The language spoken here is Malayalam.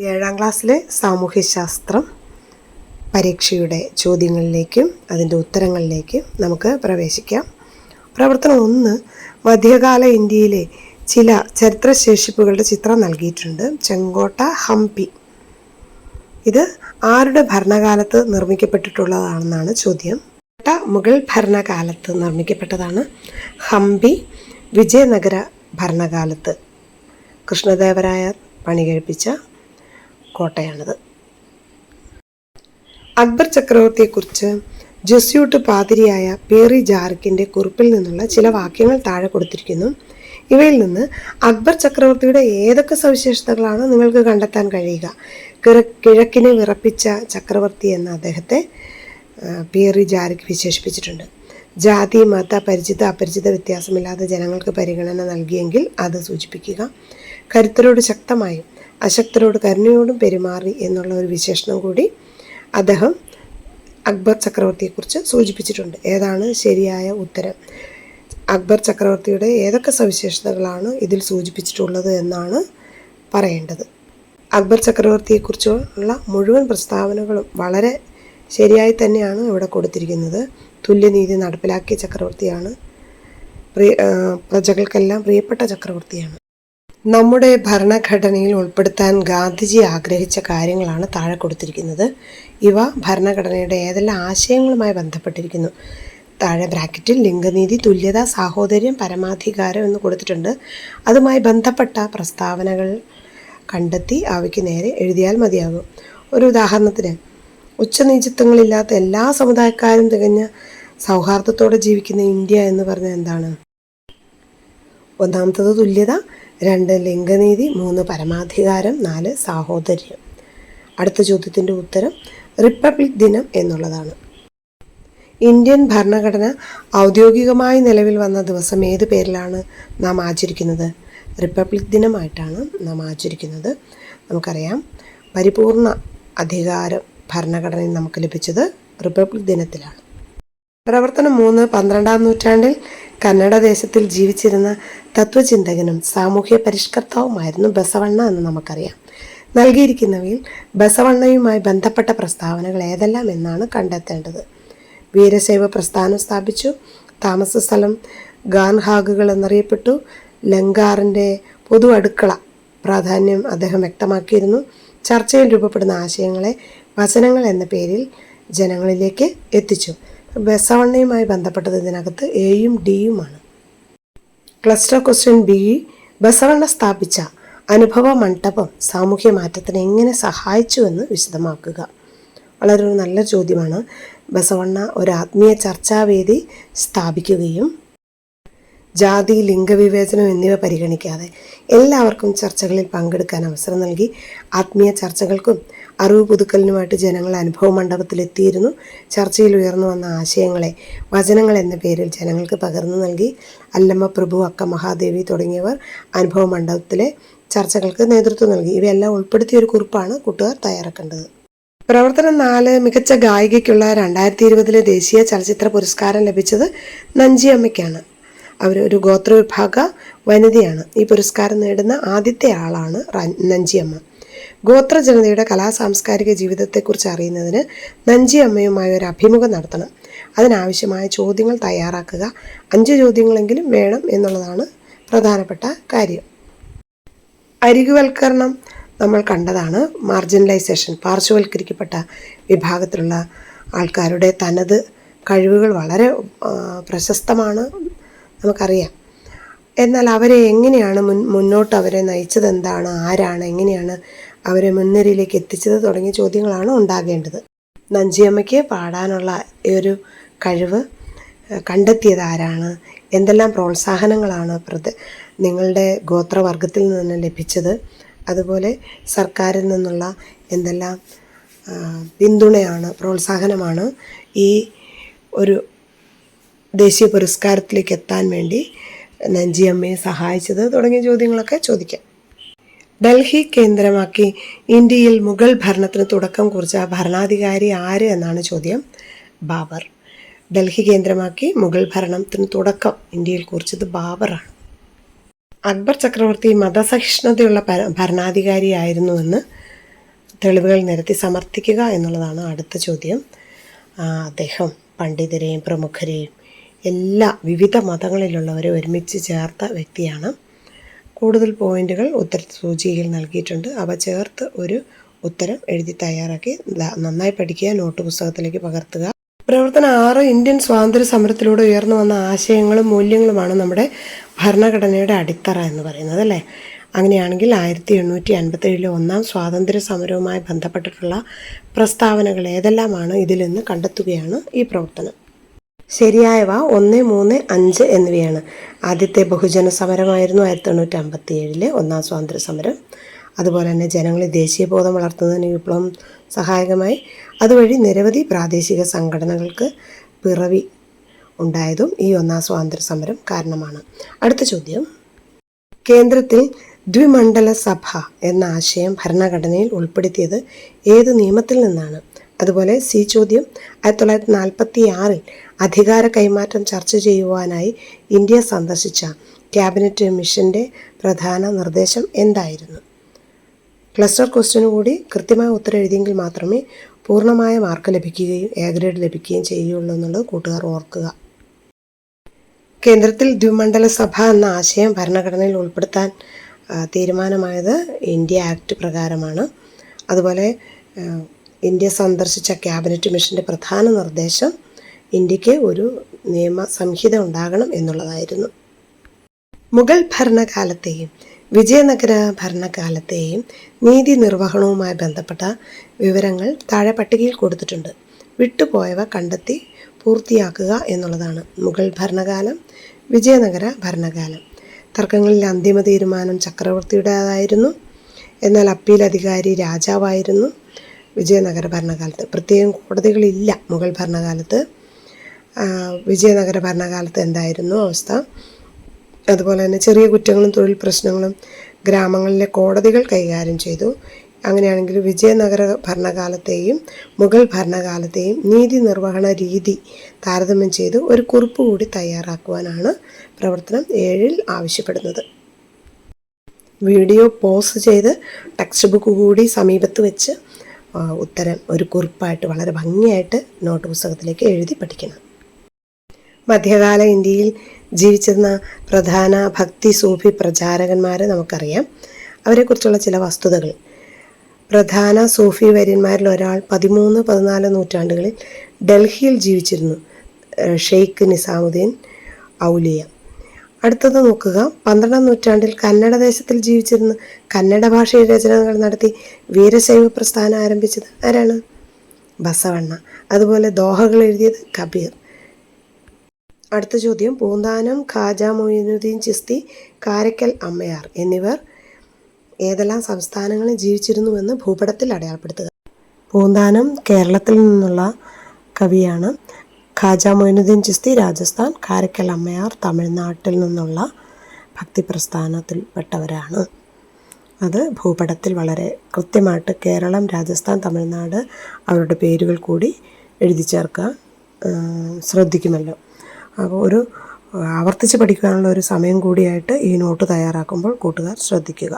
ഏഴാം ക്ലാസ്സിലെ സാമൂഹ്യശാസ്ത്രം പരീക്ഷയുടെ ചോദ്യങ്ങളിലേക്കും അതിന്റെ ഉത്തരങ്ങളിലേക്കും നമുക്ക് പ്രവേശിക്കാം. പ്രവർത്തനം ഒന്ന് മധ്യകാല ഇന്ത്യയിലെ ചില ചരിത്രശേഷിപ്പുകളുടെ ചിത്രം നൽകിയിട്ടുണ്ട്. ചെങ്കോട്ട ഹംപി. ഇത് ആരുടെ ഭരണകാലത്ത് നിർമ്മിക്കപ്പെട്ടിട്ടുള്ളതാണെന്നാണ് ചോദ്യം. കോട്ട മുഗൾ ഭരണകാലത്ത് നിർമ്മിക്കപ്പെട്ടതാണ്. ഹംപി വിജയനഗര ഭരണകാലത്ത് കൃഷ്ണദേവരായർ പണി കഴിപ്പിച്ച കോട്ടയാണിത്. അക്ബർ ചക്രവർത്തിയെക്കുറിച്ച് ജസ്യൂട്ട് പാതിരിയായ പേറി ജാർക്കിന്റെ കുറിപ്പിൽ നിന്നുള്ള ചില വാക്യങ്ങൾ താഴെ കൊടുത്തിരിക്കുന്നു. ഇവയിൽ നിന്ന് അക്ബർ ചക്രവർത്തിയുടെ ഏതൊക്കെ സവിശേഷതകളാണ് നിങ്ങൾക്ക് കണ്ടെത്താൻ കഴിയുക? കിഴക്കിനെ വിറപ്പിച്ച ചക്രവർത്തി എന്ന അദ്ദേഹത്തെ പേറി പിയറി ജാരിക് വിശേഷിപ്പിച്ചിട്ടുണ്ട്. ജാതി മത പരിചിത അപരിചിത വ്യത്യാസമില്ലാതെ ജനങ്ങൾക്ക് പരിഗണന നൽകിയെങ്കിൽ അത് സൂചിപ്പിക്കുക. കരുത്തരോട് ശക്തമായും അശക്തരോട് കരുണയോടും പെരുമാറി എന്നുള്ള ഒരു വിശേഷണം കൂടി അദ്ദേഹം അക്ബർ ചക്രവർത്തിയെക്കുറിച്ച് സൂചിപ്പിച്ചിട്ടുണ്ട്. ഏതാണ് ശരിയായ ഉത്തരം? അക്ബർ ചക്രവർത്തിയുടെ ഏതൊക്കെ സവിശേഷതകളാണ് ഇതിൽ സൂചിപ്പിച്ചിട്ടുള്ളത് എന്നാണ് പറയേണ്ടത്. അക്ബർ ചക്രവർത്തിയെക്കുറിച്ചുള്ള മുഴുവൻ പ്രസ്താവനകളും വളരെ ശരിയായി തന്നെയാണ് ഇവിടെ കൊടുത്തിരിക്കുന്നത്. തുല്യനീതി നടപ്പിലാക്കിയ ചക്രവർത്തിയാണ്. പ്രിയ പ്രജകൾക്കെല്ലാം പ്രിയപ്പെട്ട ചക്രവർത്തിയാണ്. നമ്മുടെ ഭരണഘടനയിൽ ഉൾപ്പെടുത്താൻ ഗാന്ധിജി ആഗ്രഹിച്ച കാര്യങ്ങളാണ് താഴെ കൊടുത്തിരിക്കുന്നത്. ഇവ ഭരണഘടനയുടെ ഏതെല്ലാം ആശയങ്ങളുമായി ബന്ധപ്പെട്ടിരിക്കുന്നു. താഴെ ബ്രാക്കറ്റിൽ ലിംഗനീതി തുല്യത സാഹോദര്യം പരമാധികാരം എന്ന് കൊടുത്തിട്ടുണ്ട്. അതുമായി ബന്ധപ്പെട്ട പ്രസ്താവനകൾ കണ്ടെത്തി അവയ്ക്ക് നേരെ എഴുതിയാൽ മതിയാകും. ഒരു ഉദാഹരണത്തിന് ഉച്ചനീചത്വങ്ങളില്ലാത്ത എല്ലാ സമുദായക്കാരും തികഞ്ഞ സൗഹാർദ്ദത്തോടെ ജീവിക്കുന്ന ഇന്ത്യ എന്ന് പറഞ്ഞാൽ എന്താണ്? ഒന്നാമത്തത് തുല്യത രണ്ട് ലിംഗനീതി മൂന്ന് പരമാധികാരം നാല് സാഹോദര്യം. അടുത്ത ചോദ്യത്തിന്റെ ഉത്തരം റിപ്പബ്ലിക് ദിനം എന്നുള്ളതാണ്. ഇന്ത്യൻ ഭരണഘടന ഔദ്യോഗികമായി നിലവിൽ വന്ന ദിവസം ഏത് പേരിലാണ് നാം ആചരിക്കുന്നത്? റിപ്പബ്ലിക് ദിനമായിട്ടാണ് നാം ആചരിക്കുന്നത്. നമുക്കറിയാം പരിപൂർണ അധികാരം ഭരണഘടനയിൽ നമുക്ക് ലഭിച്ചത് റിപ്പബ്ലിക് ദിനത്തിലാണ്. പ്രവർത്തനം മൂന്ന് പന്ത്രണ്ടാം നൂറ്റാണ്ടിൽ കന്നഡ ദേശത്തിൽ ജീവിച്ചിരുന്ന തത്വചിന്തകനും സാമൂഹ്യ പരിഷ്കർത്താവുമായിരുന്നു ബസവണ്ണ എന്ന് നമുക്കറിയാം. നൽകിയിരിക്കുന്നവയിൽ ബസവണ്ണയുമായി ബന്ധപ്പെട്ട പ്രസ്താവനകൾ ഏതെല്ലാം എന്നാണ് കണ്ടെത്തേണ്ടത്. വീരശൈവ പ്രസ്ഥാനം സ്ഥാപിച്ചു. താമസ സ്ഥലം ഗാൻഹാഗുകൾ എന്നറിയപ്പെട്ടു. ലങ്കാറിന്റെ പൊതു അടുക്കള പ്രാധാന്യം അദ്ദേഹം വ്യക്തമാക്കിയിരുന്നു. ചർച്ചയിൽ രൂപപ്പെടുന്ന ആശയങ്ങളെ വചനങ്ങൾ എന്ന പേരിൽ ജനങ്ങളിലേക്ക് എത്തിച്ചു. ബസവണ്ണയുമായി ബന്ധപ്പെട്ടത് ഇതിനകത്ത് എയും ഡിയുമാണ്. ക്ലസ്റ്റർ ക്വസ്റ്റ്യൻ ബി ബസവണ്ണ സ്ഥാപിച്ച അനുഭവ മണ്ഡപം സാമൂഹ്യ മാറ്റത്തിന് എങ്ങനെ സഹായിച്ചുവെന്ന് വിശദമാക്കുക. വളരെ നല്ല ചോദ്യമാണ്. ബസവണ്ണ ഒരു ആത്മീയ ചർച്ചാവേദി സ്ഥാപിക്കുകയും ജാതി ലിംഗവിവേചനം എന്നിവ പരിഗണിക്കാതെ എല്ലാവർക്കും ചർച്ചകളിൽ പങ്കെടുക്കാൻ അവസരം നൽകി. ആത്മീയ ചർച്ചകൾക്കും അറിവ് പുതുക്കലിനുമായിട്ട് ജനങ്ങൾ അനുഭവ മണ്ഡപത്തിലെത്തിയിരുന്നു. ചർച്ചയിൽ ഉയർന്നു വന്ന ആശയങ്ങളെ വചനങ്ങൾ എന്ന പേരിൽ ജനങ്ങൾക്ക് പകർന്നു നൽകി. അല്ലമ്മ പ്രഭു അക്ക മഹാദേവി തുടങ്ങിയവർ അനുഭവ മണ്ഡപത്തിലെ ചർച്ചകൾക്ക് നേതൃത്വം നൽകി. ഇവയെല്ലാം ഉൾപ്പെടുത്തിയ ഒരു കുറിപ്പാണ് കൂട്ടുകാർ തയ്യാറാക്കേണ്ടത്. പ്രവർത്തനം നാല് മികച്ച ഗായികയ്ക്കുള്ള രണ്ടായിരത്തി ഇരുപതിലെ ദേശീയ ചലച്ചിത്ര പുരസ്കാരം ലഭിച്ചത് നഞ്ചിയമ്മയ്ക്കാണ്. അവർ ഒരു ഗോത്രവിഭാഗ വനിതയാണ്. ഈ പുരസ്കാരം നേടുന്ന ആദ്യത്തെ ആളാണ് നഞ്ചിയമ്മ. ഗോത്ര ജനതയുടെ കലാ സാംസ്കാരിക ജീവിതത്തെക്കുറിച്ച് അറിയുന്നതിന് നഞ്ചിയമ്മയുമായി ഒരു അഭിമുഖം നടത്തണം. അതിനാവശ്യമായ ചോദ്യങ്ങൾ തയ്യാറാക്കുക. അഞ്ച് ചോദ്യങ്ങളെങ്കിലും വേണം എന്നുള്ളതാണ് പ്രധാനപ്പെട്ട കാര്യം. അരികുവൽക്കരണം നമ്മൾ കണ്ടതാണ്. മാർജിനലൈസേഷൻ പാർശ്വവൽക്കരിക്കപ്പെട്ട വിഭാഗത്തിലുള്ള ആൾക്കാരുടെ തനത് കഴിവുകൾ വളരെ പ്രശസ്തമാണ്. നമുക്കറിയാം. എന്നാൽ അവരെ എങ്ങനെയാണ് മുൻ മുന്നോട്ട് അവരെ നയിച്ചത്? എന്താണ്? ആരാണ്? എങ്ങനെയാണ് അവരെ മുൻനിരയിലേക്ക് എത്തിച്ചത്? തുടങ്ങിയ ചോദ്യങ്ങളാണ് ഉണ്ടാകേണ്ടത്. നഞ്ചിയമ്മയ്ക്ക് പാടാനുള്ള ഒരു കഴിവ് കണ്ടെത്തിയത് ആരാണ്? എന്തെല്ലാം പ്രോത്സാഹനങ്ങളാണ് പ്രത് നിങ്ങളുടെ ഗോത്രവർഗത്തിൽ നിന്ന് ലഭിച്ചത്? അതുപോലെ സർക്കാരിൽ നിന്നുള്ള എന്തെല്ലാം പിന്തുണയാണ് പ്രോത്സാഹനമാണ് ഈ ഒരു ദേശീയ പുരസ്കാരത്തിലേക്ക് എത്താൻ വേണ്ടി നഞ്ചി അമ്മയെ സഹായിച്ചത് തുടങ്ങിയ ചോദ്യങ്ങളൊക്കെ ചോദിക്കാം. ഡൽഹി കേന്ദ്രമാക്കി ഇന്ത്യയിൽ മുഗൾ ഭരണത്തിന് തുടക്കം കുറിച്ച ഭരണാധികാരി ആര് എന്നാണ് ചോദ്യം. ബാബർ. ഡൽഹി കേന്ദ്രമാക്കി മുഗൾ ഭരണത്തിന് തുടക്കം ഇന്ത്യയിൽ കുറിച്ചത് ബാബറാണ്. അക്ബർ ചക്രവർത്തി മതസഹിഷ്ണുതയുള്ള ഭരണാധികാരിയായിരുന്നുവെന്ന് തെളിവുകൾ നിരത്തി സമർത്ഥിക്കുക എന്നുള്ളതാണ് അടുത്ത ചോദ്യം. അദ്ദേഹം പണ്ഡിതരെയും പ്രമുഖരെയും എല്ലാ വിവിധ മതങ്ങളിലുള്ളവരെ ഒരുമിച്ച് ചേർത്ത വ്യക്തിയാണ്. കൂടുതൽ പോയിന്റുകൾ ഉത്തര സൂചികയിൽ നൽകിയിട്ടുണ്ട്. അവ ചേർത്ത് ഒരു ഉത്തരം എഴുതി തയ്യാറാക്കി നന്നായി പഠിക്കുക നോട്ട് പുസ്തകത്തിലേക്ക് പകർത്തുക. പ്രവർത്തനം ആറ് ഇന്ത്യൻ സ്വാതന്ത്ര്യ സമരത്തിലൂടെ ഉയർന്നു വന്ന ആശയങ്ങളും മൂല്യങ്ങളുമാണ് നമ്മുടെ ഭരണഘടനയുടെ അടിത്തറ എന്ന് പറയുന്നത് അല്ലേ? അങ്ങനെയാണെങ്കിൽ ആയിരത്തി എണ്ണൂറ്റി അൻപത്തേഴിലെ ഒന്നാം സ്വാതന്ത്ര്യ സമരവുമായി ബന്ധപ്പെട്ടിട്ടുള്ള പ്രസ്താവനകൾ ഏതെല്ലാമാണ് ഇതിൽ നിന്ന് കണ്ടെത്തുകയാണ് ഈ പ്രവർത്തനം. ശരിയായവ ഒന്ന് മൂന്ന് അഞ്ച് എന്നിവയാണ്. ആദ്യത്തെ ബഹുജന സമരമായിരുന്നു ആയിരത്തി തൊണ്ണൂറ്റി അമ്പത്തി ഏഴിലെ ഒന്നാം സ്വാതന്ത്ര്യ സമരം അതുപോലെ തന്നെ ദേശീയ ബോധം വളർത്തുന്നതിന് വിപ്ലവം സഹായകമായി. അതുവഴി നിരവധി പ്രാദേശിക സംഘടനകൾക്ക് പിറവി ഉണ്ടായതും ഈ ഒന്നാം സ്വാതന്ത്ര്യ സമരം കാരണമാണ്. അടുത്ത ചോദ്യം. കേന്ദ്രത്തിൽ ദ്വിമണ്ഡല സഭ എന്ന ആശയം ഭരണഘടനയിൽ ഉൾപ്പെടുത്തിയത് ഏത് നിയമത്തിൽ നിന്നാണ്? അതുപോലെ സി ചോദ്യം ആയിരത്തി തൊള്ളായിരത്തി നാൽപ്പത്തി ആറിൽ അധികാര കൈമാറ്റം ചർച്ച ചെയ്യുവാനായി ഇന്ത്യ സന്ദർശിച്ച ക്യാബിനറ്റ് മിഷന്റെ പ്രധാന നിർദ്ദേശം എന്തായിരുന്നു? ക്ലസ്റ്റർ ക്വസ്റ്റ്യന് കൂടി കൃത്യമായ ഉത്തരം എഴുതിയെങ്കിൽ മാത്രമേ പൂർണമായ മാർക്ക് ലഭിക്കുകയും എ ഗ്രേഡ് ലഭിക്കുകയും ചെയ്യുകയുള്ളൂ എന്നുള്ളത് കൂട്ടുകാർ ഓർക്കുക. കേന്ദ്രത്തിൽ ദ്വിമണ്ഡല സഭ എന്ന ആശയം ഭരണഘടനയിൽ ഉൾപ്പെടുത്താൻ തീരുമാനമായത് ഇന്ത്യ ആക്ട് പ്രകാരമാണ്. അതുപോലെ ഇന്ത്യ സന്ദർശിച്ച ക്യാബിനറ്റ് മിഷന്റെ പ്രധാന നിർദ്ദേശം ഇന്ത്യയ്ക്ക് ഒരു നിയമ സംഹിത ഉണ്ടാകണം എന്നുള്ളതായിരുന്നു. മുഗൾ ഭരണകാലത്തെയും വിജയനഗര ഭരണകാലത്തെയും നീതി നിർവഹണവുമായി ബന്ധപ്പെട്ട വിവരങ്ങൾ താഴെ പട്ടികയിൽ കൊടുത്തിട്ടുണ്ട്. വിട്ടുപോയവ കണ്ടെത്തി പൂർത്തിയാക്കുക എന്നുള്ളതാണ് മുഗൾ ഭരണകാലം വിജയനഗര ഭരണകാലം. തർക്കങ്ങളിൽ അന്തിമ തീരുമാനം ചക്രവർത്തിയുടേതായിരുന്നു. എന്നാൽ അപ്പീൽ അധികാരി രാജാവായിരുന്നു. വിജയനഗര ഭരണകാലത്ത്. പ്രത്യേകം കോടതികളില്ല മുഗൾ ഭരണകാലത്ത്. വിജയനഗര ഭരണകാലത്ത് എന്തായിരുന്നു അവസ്ഥ? അതുപോലെ തന്നെ ചെറിയ കുറ്റങ്ങളും തൊഴിൽ പ്രശ്നങ്ങളും ഗ്രാമങ്ങളിലെ കോടതികൾ കൈകാര്യം ചെയ്തു. അങ്ങനെയാണെങ്കിൽ വിജയനഗര ഭരണകാലത്തെയും മുഗൾ ഭരണകാലത്തെയും നീതി നിർവഹണ രീതി താരതമ്യം ചെയ്ത് ഒരു കുറിപ്പ് കൂടി തയ്യാറാക്കുവാനാണ് പ്രവർത്തനം ഏഴിൽ ആവശ്യപ്പെടുന്നത്. വീഡിയോ പോസ് ചെയ്ത് ടെക്സ്റ്റ് ബുക്ക് കൂടി സമീപത്ത് വെച്ച് ഉത്തരം ഒരു കുറിപ്പായിട്ട് വളരെ ഭംഗിയായിട്ട് നോട്ട് പുസ്തകത്തിലേക്ക് എഴുതി പഠിക്കണം. മധ്യകാല ഇന്ത്യയിൽ ജീവിച്ചിരുന്ന പ്രധാന ഭക്തി സൂഫി പ്രചാരകന്മാരെ നമുക്കറിയാം. അവരെക്കുറിച്ചുള്ള ചില വസ്തുതകൾ. പ്രധാന സൂഫി വര്യന്മാരിൽ ഒരാൾ പതിമൂന്ന് പതിനാല് നൂറ്റാണ്ടുകളിൽ ഡൽഹിയിൽ ജീവിച്ചിരുന്നു. ഷെയ്ഖ് നിസാമുദ്ദീൻ ഔലിയ. അടുത്തത് നോക്കുക. പന്ത്രണ്ടാം നൂറ്റാണ്ടിൽ കന്നഡ ദേശത്തിൽ ജീവിച്ചിരുന്ന കന്നഡ ഭാഷയിൽ രചനകൾ നടത്തി വീരശൈവ പ്രസ്ഥാനം ആരംഭിച്ചത് ആരാണ്? ബസവണ്ണ. അതുപോലെ ദോഹകൾ എഴുതിയത് കബീർ. അടുത്ത ചോദ്യം. പൂന്താനം ഖാജ മൊയ്നുദ്ദീൻ ചിസ്തി കാരക്കൽ അമ്മയാർ എന്നിവർ ഏതെല്ലാം സംസ്ഥാനങ്ങളിൽ ജീവിച്ചിരുന്നുവെന്ന് ഭൂപടത്തിൽ അടയാളപ്പെടുത്തുക. പൂന്താനം കേരളത്തിൽ നിന്നുള്ള കവിയാണ്. ഖാജ മൊയ്നുദ്ദീൻ ചിസ്തി രാജസ്ഥാൻ കാരക്കൽ അമ്മയാർ തമിഴ്നാട്ടിൽ നിന്നുള്ള ഭക്തി പ്രസ്ഥാനത്തിൽപ്പെട്ടവരാണ് അത് ഭൂപടത്തിൽ വളരെ കൃത്യമായിട്ട് കേരളം രാജസ്ഥാൻ തമിഴ്നാട് അവരുടെ പേരുകൾ കൂടി എഴുതി ചേർക്കുക ശ്രദ്ധിക്കുമല്ലോ. അപ്പോൾ ഒരു ആവർത്തിച്ച് പഠിക്കാനുള്ള ഒരു സമയം കൂടിയായിട്ട് ഈ നോട്ട് തയ്യാറാക്കുമ്പോൾ കൂട്ടുകാർ ശ്രദ്ധിക്കുക.